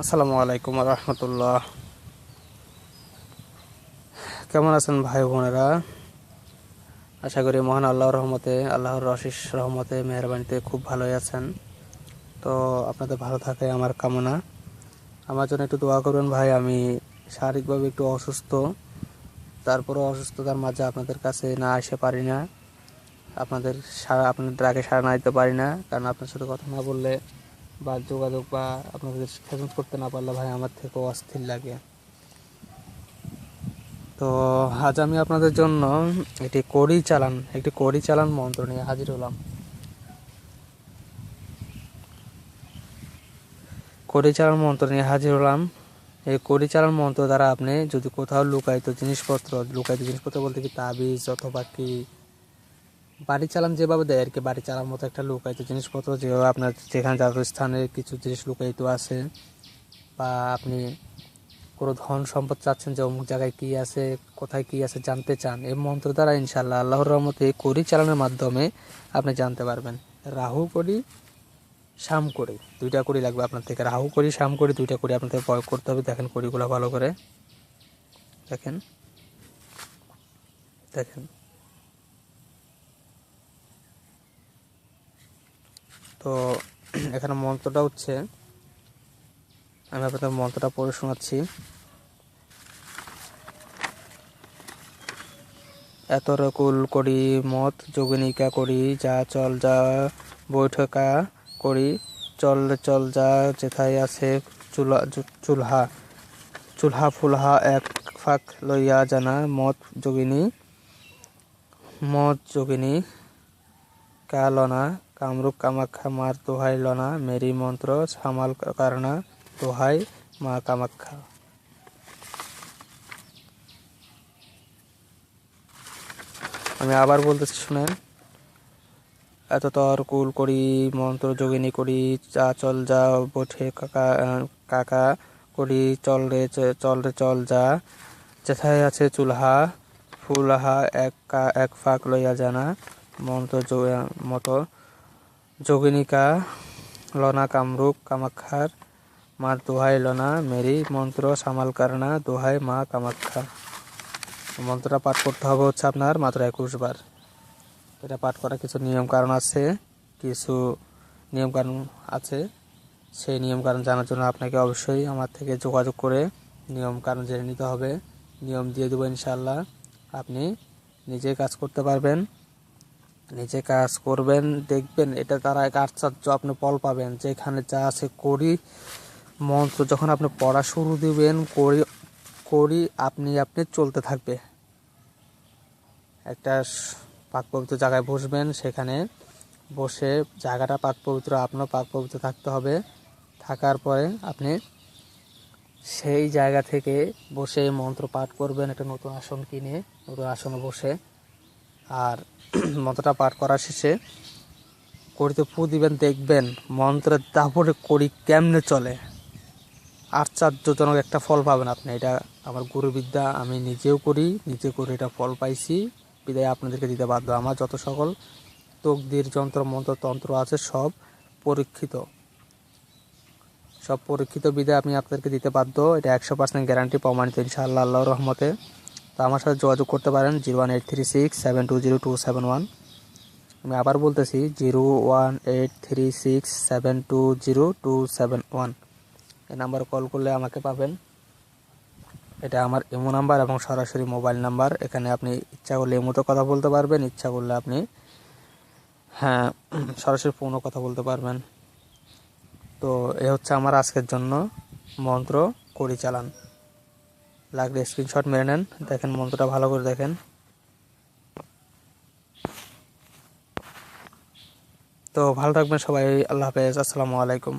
আসসালামু আলাইকুম রহমতুল্লাহ। কেমন আছেন ভাই বোনেরা? আশা করি মহান আল্লাহর রহমতে, আল্লাহর অশেষ রহমতে, মেহরবানিতে খুব ভালোই আছেন। তো আপনাদের ভালো থাকে আমার কামনা। আমার জন্য একটু দোয়া করবেন ভাই, আমি শারীরিকভাবে একটু অসুস্থ। তারপরও অসুস্থতার মাঝে আপনাদের কাছে না আসতে পারি না। আপনাদের সারা, আপনাদের আগে সারা না দিতে পারি না। কারণ আপনার সাথে কথা না বললে বা যোগাযোগ বা আপনাদের খেদমত করতে না পারলে ভাই আমার থেকেও অস্থির লাগে। তো আজ আমি আপনাদের জন্য একটি কড়ি চালান একটি কড়ি চালান মন্ত্র নিয়ে হাজির হলাম। কড়ি চালান মন্ত্র নিয়ে হাজির হলাম। এই কড়ি চালান মন্ত্র দ্বারা আপনি যদি কোথাও লুকায়িত জিনিসপত্র লুকায়িত জিনিসপত্র বলতে কি তাবিজ অথবা কি বাড়ি চালান যেভাবে দেয় আর কি, বাড়ি চালার মতো একটা লুকায়িত জিনিসপত্র যেভাবে আপনার যেখানে যার স্থানে কিছু জিনিস লুকায়িত আছে, বা আপনি কোনো ধন সম্পদ চাচ্ছেন যে অমুক জায়গায় কী আছে, কোথায় কী আছে জানতে চান, এই মন্ত্র দ্বারা ইনশাল্লাহ আল্লাহর রহমতে কড়ি চালানোর মাধ্যমে আপনি জানতে পারবেন। রাহু করি শাম করি দুইটা কড়ি লাগবে আপনার থেকে। রাহু করি শাম করি দুইটা কড়ি আপনাদের প্রয়োগ করতে হবে। দেখেন কড়িগুলো ভালো করে। দেখেন। দেখেন। তো এখানে মন্ত্রটা হচ্ছে, আমি আপনাদের মন্ত্রটা পড়ে শোনাচ্ছি। এত রকুল করি মত, যোগিনিকা করি, যা চল যা বৈঠকা করি, চল চল যা যেথায় আছে চুলা, চুলহা চুলহা ফুলহা এক ফাঁক লইয়া জানা। মত যোগিনী মত যোগিনী, কালনা কামরূপ কামাখ্যা মার দোহাই লনা, মেরি মন্ত্র সামাল কারণা, দোহাই মা কামাখ্যা। আমি আবার বলতেছি, শুনেন। এত তর কুল করি, মন্ত্র যোগিনী করি চা চল যা বঠে কাকা কাকা করি, চল রে চল রে চল যা। যেথায় আছে চুলহা, ফুলহা এক এক ফাঁক লইয়া জানা, মন্ত্র মতো যোগিনিকা লনা কামরূপ কামাখ্যার মার দোহাই লনা, মেরি, মন্ত্র সামাল কারণা দোহাই মা কামাখ্যা মন্ত্রটা পাঠ করতে হবে হচ্ছে আপনার মাত্র একুশ বার। এটা পাঠ করার কিছু নিয়ম কারণ আছে, কিছু নিয়ম কারণ আছে। সেই নিয়ম কারণ জানার জন্য আপনাকে অবশ্যই আমার থেকে যোগাযোগ করে নিয়ম কারণ জেনে নিতে হবে। নিয়ম দিয়ে দেবো ইনশাল্লাহ আপনি নিজে কাজ করতে পারবেন। নিজে কাজ করবেন, দেখবেন এটা তারা এক আশ্চর্য আপনি ফল পাবেন। যেখানে যা আছে করি মন্ত্র যখন আপনি পড়া শুরু দিবেন, করি করি আপনি আপনি চলতে থাকবে। একটা পাক পবিত্র জায়গায় বসবেন, সেখানে বসে জায়গাটা পাক পবিত্র, আপনার পাক পবিত্র থাকতে হবে। থাকার পরে আপনি সেই জায়গা থেকে বসে মন্ত্র পাঠ করবেন, একটা নতুন আসন কিনে, নতুন আসনে বসে। আর মন্ত্রটা পাঠ করার শেষে করিতে ফু দিবেন, দেখবেন মন্ত্রের দাপটে করি কেমনে চলে। আশ্চর্যজনক একটা ফল পাবেন আপনি। এটা আমার গুরুবিদ্যা, আমি নিজেও করি, নিজে করে এটা ফল পাইছি। বিদায় আপনাদেরকে দিতে বাধ্য আমার যত সকল তকদির যন্ত্র, মন্ত্র, তন্ত্র আছে, সব পরীক্ষিত। সব পরীক্ষিত বিদায় আমি আপনাদেরকে দিতে বাধ্য। এটা একশো পার্সেন্ট গ্যারান্টি প্রমাণিত ইনশাআল্লাহ আল্লাহ রহমতে। তো আমার সাথে যোগাযোগ করতে পারেন zero one eight three six seven two zero two seven one. আমি আবার বলতেছি zero one eight three six seven two zero two seven one. এই নাম্বার কল করলে আমাকে পাবেন। এটা আমার ইমো নাম্বার এবং সরাসরি মোবাইল নাম্বার। এখানে আপনি ইচ্ছা করলে ইমোতে কথা বলতে পারবেন, ইচ্ছা করলে আপনি হ্যাঁ সরাসরি ফোনও কথা বলতে পারবেন। তো এ হচ্ছে আমার আজকের জন্য মন্ত্র করি চালান লাগলে স্ক্রিনশট মেরে নেন। দেখেন মন্ত্রটা ভালো করে দেখেন। তো ভালো থাকবেন সবাই, আল্লাহ হাফেজ, আসসালামু আলাইকুম।